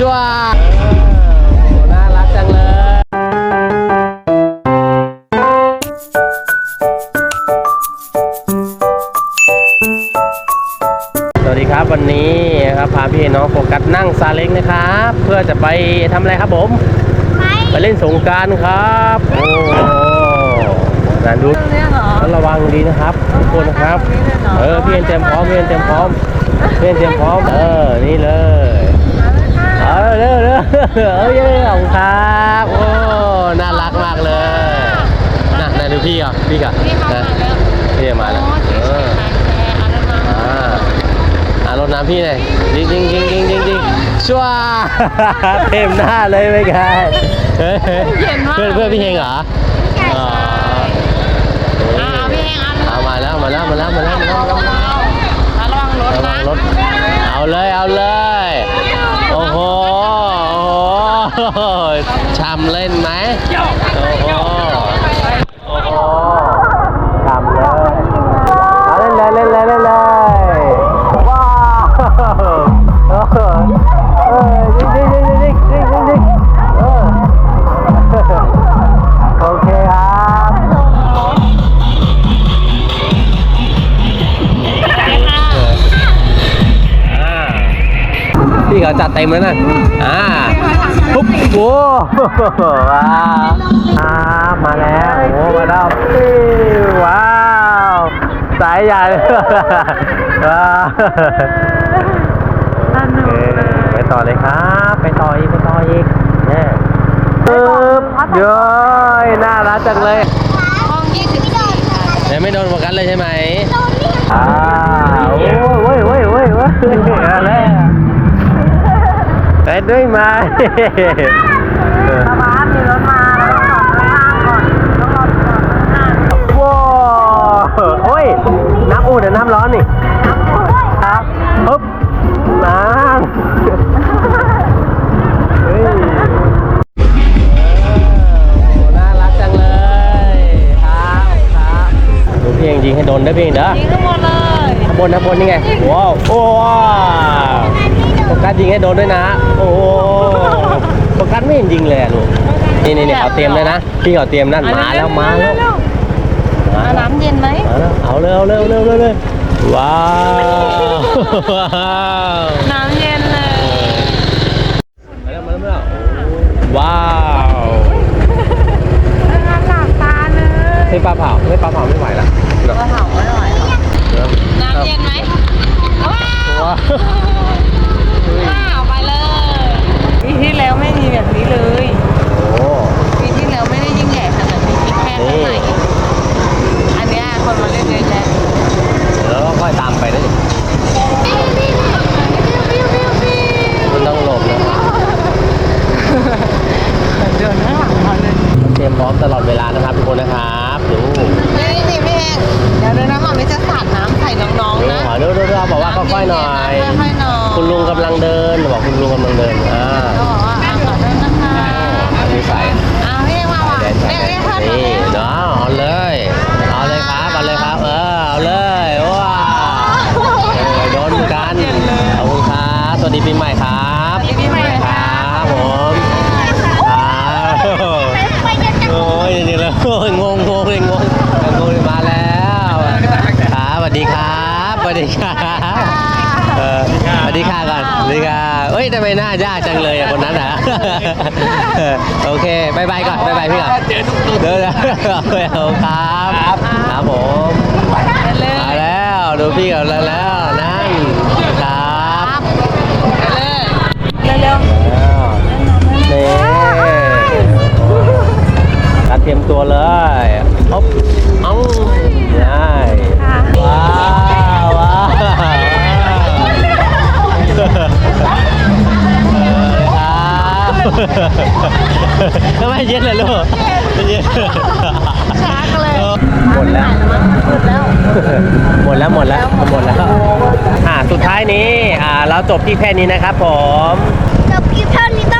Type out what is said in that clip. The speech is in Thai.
ชัวน่ารักจังเลย สวัสดีครับวันนี้นะครับพาพี่น้องโฟกัสนั่งซาเล้งนะครับ เพื่อจะไปทำอะไรครับผม ไปเล่นสงกรารครับ โอ้นั่นดูเนี่ยเหรอต้องระวังดีนะครับทุกคนนะครับ เออพี่เอ็นเตรียมพร้อมพี่เอ็นเตรียมพร้อมพี่เอ็นเตรียมพร้อม เออ นี่เลย เอาเร็วเร็วเออเยอะของครับโอ้น่ารักมากเลยน่ะน่ะดูพี่อะพี่อะพี่เขามานะแล้วพี่มาแล้วเอออ่ารดน้ำพี่หน่อยยิงยิงยิงยิงยิงยิงชัวเต็มหน้าเลยไม่ไงเฮ้ยเพื่อนเพื่อนพี่เฮงเหรออ๋ออ่าพี่เองเอาเอามาแล้วมาแล้วมาแล้วมาแล้วมาแล้วมาแล้ว ระวังรถ ระวั นะ งรถเอาเลยเอาเลย โอ้โหโอ้โห ช้ำเล่นไหมโอ้โหโอ้โหช้ำเลยเอาเล่นเลยเล่นเลยเล่นเลยว้าวเออเออยิงยิงยิงยิงยิงยิงยิงเออโอเคครับพี่เขาจัดเต็มแล้วนะอ่า โว้ว้าวอ่ามาแล้วโอ้มาแล้วว้าวสายใหญ่ว้าวโอเคไปต่อเลยครับไปต่ออีกไปต่ออีกเนี่ยปึ๊บเย้ยน่ารักจังเลยห้องยี่สิบสี่ค่ะเดี๋ยวไม่โดนโฟกัสเลยใช่ไหมอ่าโอ้ยเว้ยเว้ยเว้ยเว้ยอะไรอะ ไปด้วยไหมระวังมีรถมาเราต้องจอดข้างก่อนต้องรอจอดข้างว้าวโอ้ย น้ำอุ่นหรือน้ำร้อนนี่ ครับปึ๊บน้ำเฮ้ย น่ารักจังเลยครับครับดูพี่เองยิงให้โดนได้พี่เองเด้อยิงทั้งหมดเลยข้างบนข้างบนนี่ไง ว้าว โอ้ว้าว โฟกัสยิงให้โดนด้วยนะ โอ้โหโฟกัสไม่เห็นยิงเลยอะลูก นี่นี่นี่เขาเตรียมเลยนะ พี่เขาเตรียมนั่น มาแล้วมาแล้วมาเอาแล้วน้ำเย็นไหมมาแล้วเอาเร็วเร็วเร็วเร็วเร็วว้าวน้ำเย็นเลยมาแล้วมาแล้วมาแล้วว้าวงานหลับตาเลยเฮ้ยปลาเผาเฮ้ยปลาเผาไม่ไหวละเนอะก็เผาไม่ไหวน้ำเย็นไหมว้าวว้าวว้าวไปเลยปีที่แล้วไม่มีแบบนี้เลย โอ้ ปีที่แล้วไม่ได้ยิ่งใหญ่ขนาดนี้มีแค่ข้างในอันเนี้ยคนมาเล่นเยอะแยะ แล้วก็ค่อยตามไปนะนี่มันต้องหลบนะ เดินข้างหลังเราเลย เตรียมพร้อมตลอดเวลานะครับทุกคนนะครับดู นี่นี่พี่เองเดี๋ยวเดินนะหอมนี่จะสาดน้ำใส่น้อง ดู ๆนะ ขอดูดูดูบ อกว่าค่อยๆหน่อย ค่อยๆหน่อยคุณลุงกำลังเดิน บอกคุณลุงกำลังเดิน อ่าก็บอกว่าอะขอเดินนะคะอันนี้ใส่อ้าวพี่เองมาว่ะแดนเรียกเรียกเพื่อนมานี่เร็วเนาะเอาเลย เอาเลยครับ เอาเลยครับ เออ เอาเลย ว้าวเออโดนกันขอบคุณครับสวัสดีปีใหม่ครับ สวัสดีปีใหม่ค่ะ ครับผมครับโอ้ยจริงๆแล้วโอ้ยงงงงเลยงงงงมาแล้วครับสวัสดีครับสวัสดีครับเออสวัสดีค่ะก่อนสวัสดี ค่ะเอ้ยทำไมหน้ายากจังเลยอะคนนั้นอะ โอเคบายบายก่อนบายบายพี่ก่อนเจอทุกเดินแล้วครับครับผมไปเลยมาแล้วดูพี่กับเราแล้วนั่นครับไปเลยเร็วแล้วนี่การเตรียมตัวเลยอ๊บเอ้าได้ว้า ทำไมเย็นเลยลูกเย็นๆชักเลยหมดแล้วหมดแล้วหมดแล้วหมดแล้วหมดแล้วอ่าสุดท้ายนี้อ่าเราจบที่แค่นี้นะครับผมจบคลิปเท่านี้ต้อง